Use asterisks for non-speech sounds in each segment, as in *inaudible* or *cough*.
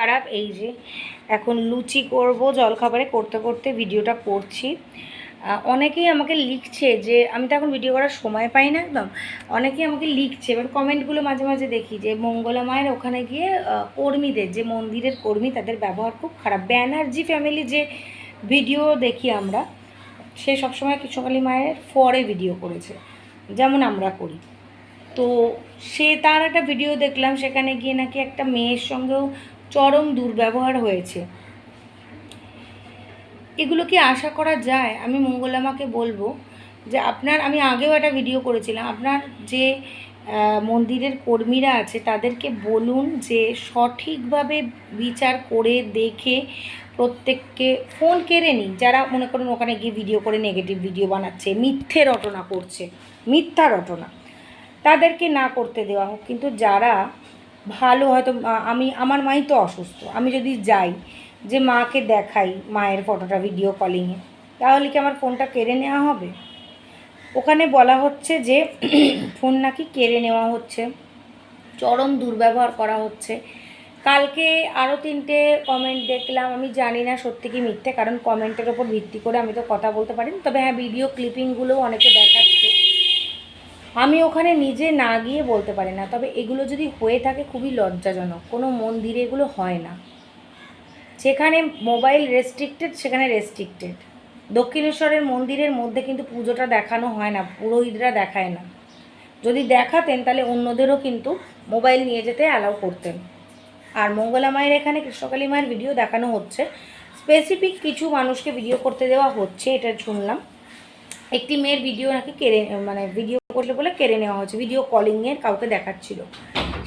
খারাপ, এই যে এখন লুচি করব, জলখাবারে করতে করতে ভিডিওটা করছি। অনেকেই আমাকে লিখছে যে, আমি তো এখন ভিডিও করার সময় পাই না একদম, অনেকেই আমাকে লিখছে, এবার কমেন্টগুলো মাঝে মাঝে দেখি যে, মঙ্গলা মায়ের ওখানে গিয়ে কর্মীদের, যে মন্দিরের কর্মী, তাদের ব্যবহার খুব খারাপ। ব্যানার্জি ফ্যামিলি যে ভিডিও দেখি আমরা, সে সবসময় কৃষ্ণকালী মায়ের ফরে ভিডিও করেছে, যেমন আমরা করি। তো সে তার একটা ভিডিও দেখলাম, সেখানে গিয়ে নাকি একটা মেয়ের সঙ্গেও চরম দুর্ব্যবহার হয়েছে। এগুলো কি আশা করা যায়? আমি মঙ্গলামাকে বলব যে আপনার, আমি আগেও একটা ভিডিও করেছিলাম, আপনার যে মন্দিরের কর্মীরা আছে, তাদেরকে বলুন যে সঠিকভাবে বিচার করে দেখে প্রত্যেককে ফোন কেড়ে নিন। যারা মনে করুন ওখানে গিয়ে ভিডিও করে নেগেটিভ ভিডিও বানাচ্ছে, মিথ্যে রটনা করছে, মিথ্যা রটনা। তাদেরকে না করতে দেওয়া হোক। কিন্তু যারা ভালো হয়তো আমি, আমার মাই তো অসুস্থ। আমি যদি যাই, যে মাকে দেখাই মায়ের ফটোটা ভিডিও কলিংয়ে তাহলে কি আমার ফোনটা কেড়ে নেওয়া হবে? ওখানে বলা হচ্ছে যে *clears throat* ফোন নাকি কেড়ে নেওয়া হচ্ছে। চরম দুর্ব্যবহার করা হচ্ছে। কালকে আরও তিনটে কমেন্ট দেখলাম, আমি জানি না সত্যি কি মিথ্যে, কারণ কমেন্টের ওপর ভিত্তি করে আমি তো কথা বলতে পারি তবে হ্যাঁ ভিডিও ক্লিপিংগুলো অনেকে দেখাচ্ছে। আমি ওখানে নিজে না গিয়ে বলতে পারি না। তবে এগুলো যদি হয়ে থাকে খুবই লজ্জাজনক। কোনো মন্দিরে এগুলো হয় না। যেখানে মোবাইল রেস্ট্রিক্টেড সেখানে রেস্ট্রিক্টেড দক্ষিণেশ্বরের মন্দিরের মধ্যে কিন্তু পুজোটা দেখানো হয় না, পুরোহিতরা দেখায় না। যদি দেখাতেন, তাহলে অন্যদেরও কিন্তু মোবাইল নিয়ে যেতে অ্যালাউ করতেন। আর মঙ্গলা মায়ের এখানে কৃষ্ণকালী মায়ের ভিডিও দেখানো হচ্ছে। স্পেসিফিক কিছু মানুষকে ভিডিও করতে দেওয়া হচ্ছে, এটা শুনলাম। একটি মেয়ের ভিডিও নাকি কেড়ে মানে ভিডিও করলে বলে কেড়ে নেওয়া হয়েছে ভিডিও কলিংয়ের কাউকে দেখাচ্ছিল।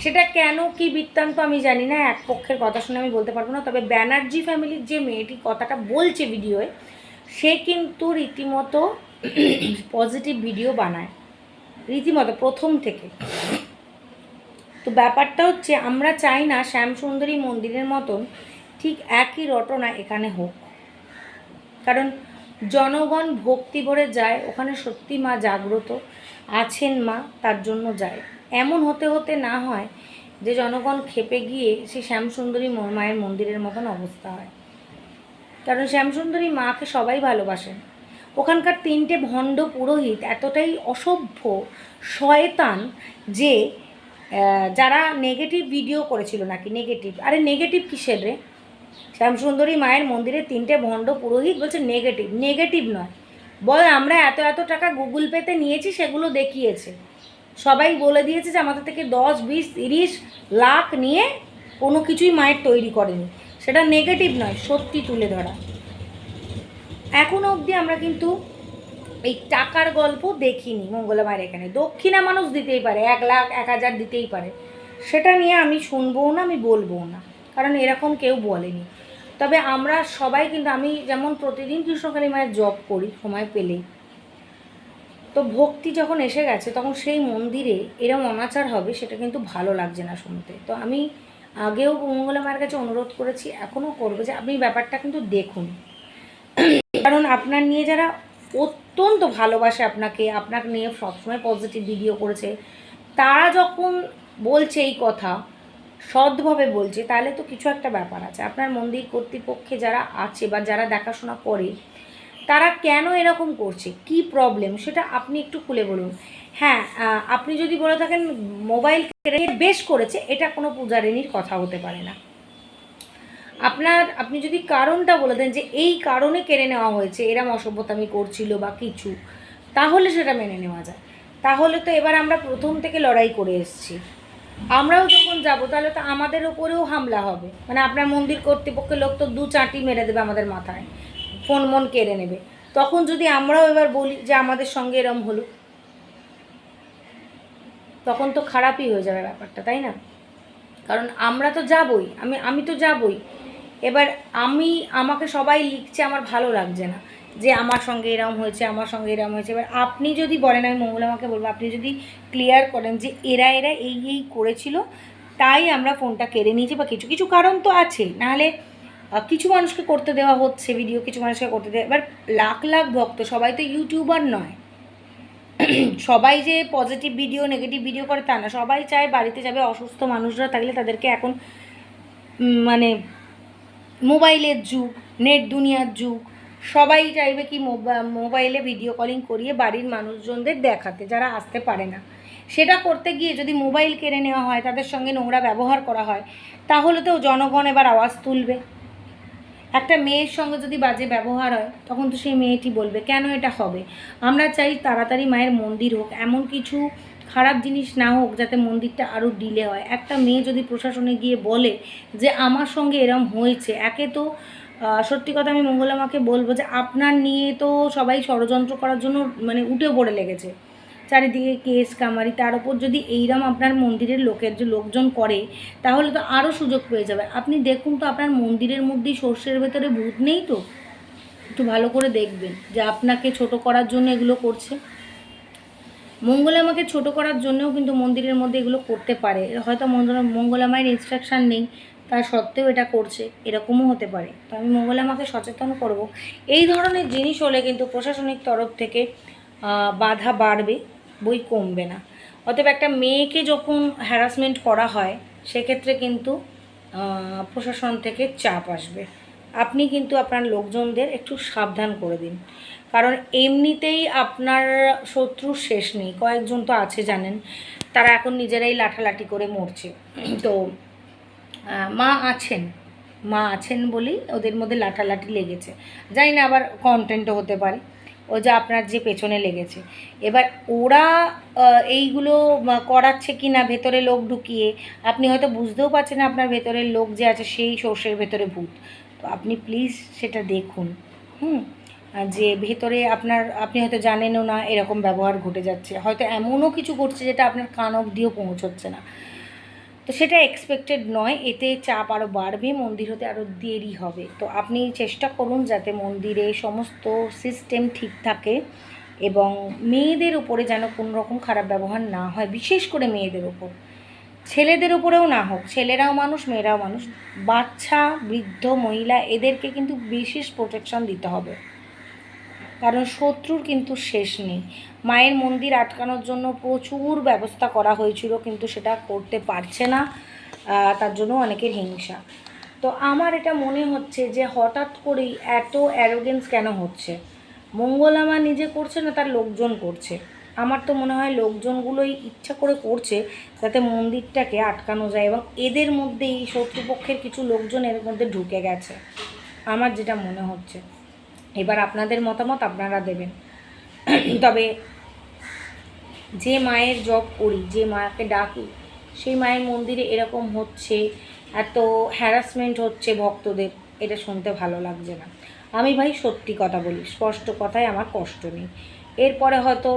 সেটা কেন, কি বৃত্তান্ত আমি জানি না, এক পক্ষের কথা শুনে আমি বলতে পারব না, তবে ব্যানার্জি ফ্যামিলির যে মেয়েটি কথাটা বলছে ভিডিওয়ে সে কিন্তু রীতিমতো পজিটিভ ভিডিও বানায়। রীতিমতো প্রথম থেকে। তো ব্যাপারটা হচ্ছে, আমরা চাই না শ্যামসুন্দরী মন্দিরের মতন ঠিক একই রটনা এখানে হোক। কারণ জনগণ ভক্তি ভরে যায়, ওখানে সত্যি মা জাগ্রত, আছেন মা, তার জন্য যায়। এমন হতে হতে না হয় যে জনগণ খেপে গিয়ে সে শ্যামসুন্দরী মায়ের মন্দিরের মতন অবস্থা হয়। কারণ শ্যামসুন্দরী মাকে সবাই ভালোবাসেন। ওখানকার তিনটে ভণ্ড পুরোহিত এতটাই অসভ্য, শয়তান যে যারা নেগেটিভ ভিডিও করেছিল নাকি নেগেটিভ আরে নেগেটিভ কিসের রে? শ্যামসুন্দরী মায়ের মন্দিরে তিনটে ভণ্ড পুরোহিত বলছে নেগেটিভ নেগেটিভ নয়। বল, আমরা এত এত টাকা গুগল পেতে নিয়েছি, সেগুলো দেখিয়েছে। সবাই বলে দিয়েছে যে আমাদের থেকে দশ, বিশ, তিরিশ লাখ নিয়ে কোনো কিছুই মায়ের তৈরি করেনি। সেটা নেগেটিভ নয়, সত্যি তুলে ধরা। এখনও অবধি আমরা কিন্তু এই টাকার গল্প দেখিনি মঙ্গলা মায়ের এখানে। দক্ষিণা মানুষ দিতেই পারে, এক লাখ, এক হাজার দিতেই পারে। সেটা নিয়ে আমি শুনবও না, আমি বলবও না। কারণ এরকম কেউ বলেনি। তবে আমরা সবাই কিন্তু, আমি যেমন প্রতিদিন কৃষ্ণকালী মায়ের জব করি, সময় পেলে তো ভক্তি যখন এসে গেছে, তখন সেই মন্দিরে এরম অনাচার হবে, সেটা কিন্তু ভালো লাগছে না শুনতে। তো আমি আগেও মঙ্গলা মায়ের কাছে অনুরোধ করেছি, এখনও করব যে আপনি ব্যাপারটা কিন্তু দেখুন। কারণ আপনার নিয়ে যারা অত্যন্ত ভালোবাসে আপনাকে আপনাকে নিয়ে সবসময় পজিটিভ ভিডিও করেছে, তারা যখন বলছে এই কথা সৎভাবে বলছে, তাহলে তো কিছু একটা ব্যাপার আছে। আপনার মন্দির কর্তৃপক্ষে যারা আছে বা যারা দেখাশোনা করে, তারা কেন এরকম করছে? কি প্রবলেম সেটা আপনি একটু খুলে বলুন। হ্যাঁ আপনি যদি বলে থাকেন মোবাইল বেশ করেছে, এটা কোনো পূজারিনীর কথা হতে পারে না। আপনার, আপনি যদি কারণটা বলে দেন যে এই কারণে কেড়ে নেওয়া হয়েছে, এরম অসভ্যতামি করছিল বা কিছু, তাহলে সেটা মেনে নেওয়া যায়। তাহলে তো এবার আমরা প্রথম থেকে লড়াই করে এসেছি। আমরাও যখন যাব, তাহলে তো আমাদের ওপরেও হামলা হবে। মানে আপনার মন্দির কর্তৃপক্ষের লোক তো দু চাঁটি মেরে দেবে আমাদের মাথায়। ফোন মন কেড়ে নেবে। তখন যদি আমরাও এবার বলি যে আমাদের সঙ্গে এরম হলো তখন তো খারাপই হয়ে যাবে ব্যাপারটা, তাই না? কারণ আমরা তো যাবই, আমি আমি তো যাবই। এবার আমি, আমাকে সবাই লিখছে, আমার ভালো লাগছে না। যে আমার সঙ্গে এরম হয়েছে, আমার সঙ্গে এরম হয়েছে। এবার আপনি যদি বলেন, আমি মঙ্গল আমাকে বলব, আপনি যদি ক্লিয়ার করেন যে এরা এরা এই এই করেছিল, তাই আমরা ফোনটা কেড়ে নিয়েছি বা কিছু কিছু কারণ তো আছে। নাহলে কিছু মানুষকে করতে দেওয়া হচ্ছে ভিডিও কিছু মানুষকে করতে দেওয়া, এবার লাখ লাখ ভক্ত, সবাই তো ইউটিউবার নয়। *clears throat* সবাই যে পজিটিভ ভিডিও নেগেটিভ ভিডিও করে তা না, সবাই চায় বাড়িতে যাবে অসুস্থ মানুষরা থাকলে তাদেরকে এখন মানে মোবাইলের যুগ নেট দুনিয়ার যুগ সবাই চাইবে কি মোবা- মোবাইলে ভিডিও কলিং করিয়ে বাড়ির মানুষজনদের দেখাতে, যারা আসতে পারে না। সেটা করতে গিয়ে যদি মোবাইল কেড়ে নেওয়া হয়, তাদের সঙ্গে নোংরা ব্যবহার করা হয়, তাহলে তো জনগণ এবার আওয়াজ তুলবে। একটা মেয়ের সঙ্গে যদি বাজে ব্যবহার হয়, তখন তো সেই মেয়েটি বলবে, কেন এটা হবে? আমরা চাই তাড়াতাড়ি মায়ের মন্দির হোক। এমন কিছু খারাপ জিনিস না হোক, যাতে মন্দিরটা আরও ডিলে হয়। একটা মেয়ে যদি প্রশাসনে গিয়ে বলে যে, আমার সঙ্গে এরম হয়েছে। একে তো সত্যি কথা আমি মঙ্গলামাকে বলব যে আপনার নিয়ে তো সবাই ষড়যন্ত্র করার জন্য মানে উঠে পড়ে লেগেছে। চারিদিকে কেস, কামারি, তার উপর যদি এইরম আপনার মন্দিরের লোকের যে লোকজন করে, তাহলে তো আরও সুযোগ পেয়ে যাবে। আপনি দেখুন তো আপনার মন্দিরের মধ্যেই সর্ষের ভেতরে ভূত নেই তো? একটু ভালো করে দেখবেন যে আপনাকে ছোট করার জন্য এগুলো করছে। মঙ্গলামাকে ছোট করার জন্যও কিন্তু মন্দিরের মধ্যে এগুলো করতে পারে। হয়তো মঙ্গলা- মঙ্গলামায়ের ইনস্ট্রাকশান নেই। তা সত্ত্বেও এটা করছে, এরকমও হতে পারে। তো আমি মঙ্গলামাকে সচেতন করব। এই ধরনের জিনিস হলে কিন্তু প্রশাসনিক তরফ থেকে বাধা বাড়বে, বই কমবে না। অতএব একটা মেয়েকে যখন হ্যারাসমেন্ট করা হয়, সেক্ষেত্রে কিন্তু প্রশাসন থেকে চাপ আসবে। আপনি কিন্তু আপনার লোকজনদের একটু সাবধান করে দিন। কারণ এমনিতেই আপনার শত্রুর শেষ নেই। কয়েকজন তো আছে জানেন, তারা এখন নিজেরাই লাঠালাঠি করে মরছে। তো মা আছেন। মা আছেন বলেই ওদের মধ্যে লাঠালাঠি লেগেছে। জানি না আবার কন্টেন্টও হতে পারে। ও যে আপনার যে পেছনে লেগেছে। এবার ওরা এইগুলো করাচ্ছে কি না ভেতরে লোক ঢুকিয়ে, আপনি হয়তো বুঝতেও পারছেন আপনার ভেতরের লোক যে আছে সেই সর্ষের ভেতরে ভূত। তো আপনি প্লিজ সেটা দেখুন। হুম? যে ভেতরে আপনার, আপনি হয়তো জানেনও না এরকম ব্যবহার ঘটে যাচ্ছে। হয়তো এমনও কিছু ঘটছে যেটা আপনার কান অবধিও পৌঁছচ্ছে না। তো সেটা এক্সপেক্টেড নয়, এতে চাপ আরও বাড়বে, মন্দির হতে আরও দেরি হবে। তো আপনি চেষ্টা করুন যাতে মন্দিরে সমস্ত সিস্টেম ঠিক থাকে এবং মেয়েদের উপরে যেন কোনো রকম খারাপ ব্যবহার না হয়, বিশেষ করে মেয়েদের ওপর ছেলেদের উপরেও না হোক, ছেলেরাও মানুষ, মেয়েরাও মানুষ, বাচ্চা, বৃদ্ধ, মহিলা, এদেরকে কিন্তু বিশেষ প্রোটেকশন দিতে হবে। কারণ শত্রুর কিন্তু শেষ নেই। মায়ের মন্দির আটকানোর জন্য প্রচুর ব্যবস্থা করা হয়েছিল, কিন্তু সেটা করতে পারছে না তার জন্য অনেকের হিংসা। তো আমার এটা মনে হচ্ছে যে হঠাৎ করেই এত অ্যারোগেন্স কেন হচ্ছে? মঙ্গলামা নিজে করছে না তার লোকজন করছে? আমার তো মনে হয় লোকজনগুলোই ইচ্ছা করে করছে যাতে মন্দিরটাকে আটকানো যায় এবং এদের মধ্যেই শত্রুপক্ষের কিছু লোকজন এর মধ্যে ঢুকে গেছে। আমার যেটা মনে হচ্ছে। এবার আপনাদের মতামত আপনারা দেবেন। তবে যে মায়ের জব করি, যে মাকে ডাকি, সেই মায়ের মন্দিরে এরকম হচ্ছে, এত হ্যারাসমেন্ট হচ্ছে ভক্তদের, এটা শুনতে ভালো লাগছে না। আমি ভাই সত্যি কথা বলি, স্পষ্ট কথায় আমার কষ্ট নেই। এরপরে হয়তো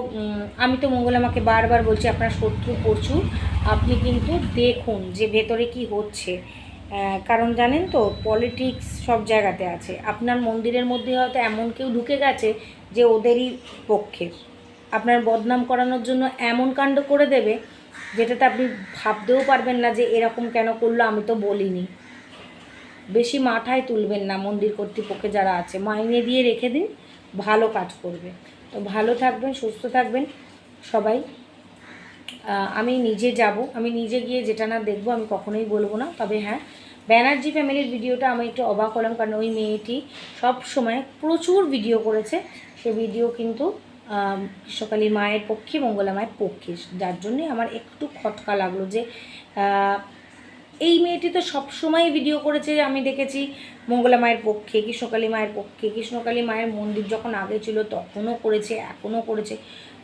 আমি তো মঙ্গল আমাকে বারবার বলছি, আপনার শত্রু প্রচুর, আপনি কিন্তু দেখুন যে ভেতরে কি হচ্ছে। কারণ জানেন তো পলিটিক্স সব জায়গাতে আছে। আপনার মন্দিরের মধ্যে হয়তো এমন কেউ ঢুকে গেছে যে ওদেরই পক্ষের। আপনার বদনাম করানোর জন্য এমন কাণ্ড করে দেবে, যেটাতে আপনি ভাবতেও পারবেন না যে এরকম কেন করল, আমি তো বলিনি। বেশি মাথায় তুলবেন না মন্দির কর্তৃপক্ষে যারা আছে। মাইনে দিয়ে রেখে দিন, ভালো কাজ করবে। তো ভালো থাকবেন, সুস্থ থাকবেন সবাই। আমি নিজে যাব, আমি নিজে গিয়ে যেটা না দেখব, আমি কখনোই বলব না। তবে হ্যাঁ ব্যানার্জি ফ্যামিলির ভিডিওটা আমি একটু অবাক হলাম, কারণ ওই মেয়েটি সব সময় প্রচুর ভিডিও করেছে। সে ভিডিও কিন্তু কৃষ্ণকালী মায়ের পক্ষে, মঙ্গলা মায়ের পক্ষে। যার জন্যে আমার একটু খটকা লাগল যে এই মেয়েটি তো সব সময় ভিডিও করেছে, আমি দেখেছি মঙ্গলা মায়ের পক্ষে, কৃষ্ণকালী মায়ের পক্ষে। কৃষ্ণকালী মায়ের মন্দির যখন আগে ছিল, তখনও করেছে, এখনও করেছে।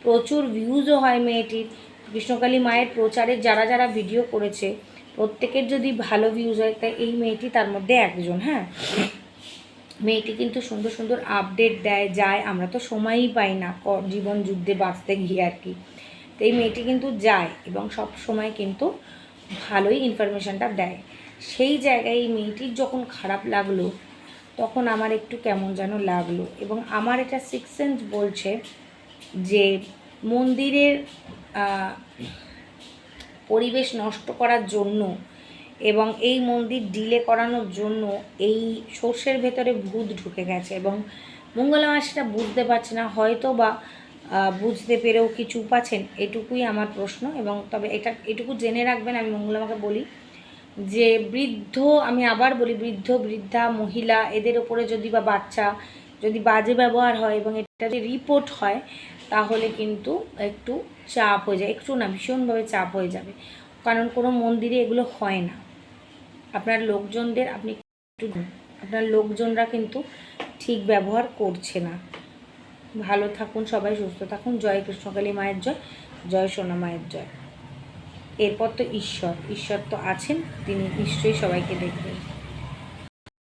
প্রচুর ভিউজও হয় মেয়েটির। কৃষ্ণকালী মায়ের প্রচারে যারা যারা ভিডিও করেছে প্রত্যেকের যদি ভালো ভিউজ হয় তাই এই মেয়েটি তার মধ্যে একজন হ্যাঁ? মেয়েটি কিন্তু সুন্দর সুন্দর আপডেট দেয়, যায়। আমরা তো সময়ই পাই না জীবন যুদ্ধে বাঁচতে গিয়ে আর কি। তো এই মেয়েটি কিন্তু যায় এবং সব সময় কিন্তু ভালোই ইনফরমেশানটা দেয়। সেই জায়গায় এই মেয়েটির যখন খারাপ লাগল, তখন আমার একটু কেমন যেন লাগল এবং আমার এটা সিক্স সেন্স বলছে যে মন্দিরের পরিবেশ নষ্ট করার জন্য এবং এই মন্দির ডিলে করানোর জন্য এই সর্ষের ভেতরে ভূত ঢুকে গেছে এবং মঙ্গলামা সেটা বুঝতে পারছে না, হয়তো বা বুঝতে পেরেও কি চুপ আছেন এটুকুই আমার প্রশ্ন এবং তবে এটা, এটুকু জেনে রাখবেন, আমি মঙ্গলামাকে বলি যে বৃদ্ধ, আমি আবার বলি বৃদ্ধ, বৃদ্ধা, মহিলা, এদের ওপরে যদি বা বাচ্চা যদি বাজে ব্যবহার হয় এবং এটা যদি রিপোর্ট হয় তাহলে কিন্তু একটু চাপ হয়ে যায়। একটু না, ভীষণভাবে চাপ হয়ে যাবে। কারণ কোনো মন্দিরে এগুলো হয় না। আপনার লোকজনদের আপনি একটু আপনার লোকজনরা কিন্তু ঠিক ব্যবহার করছে না। ভালো থাকুন সবাই, সুস্থ থাকুন। জয় কৃষ্ণকালী মায়ের জয় জয় সোনা মায়ের জয়। এরপর তো ঈশ্বর ঈশ্বর তো আছেন, তিনি নিশ্চয়ই সবাইকে দেখবেন।